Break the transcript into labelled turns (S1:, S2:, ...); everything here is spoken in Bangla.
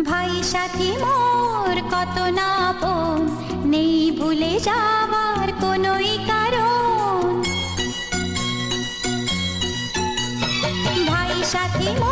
S1: ভাই সাথী মোর কত না আপন নেই ভুলে যাওয়ার কোনোই কারণ। ভাই সাথী মোর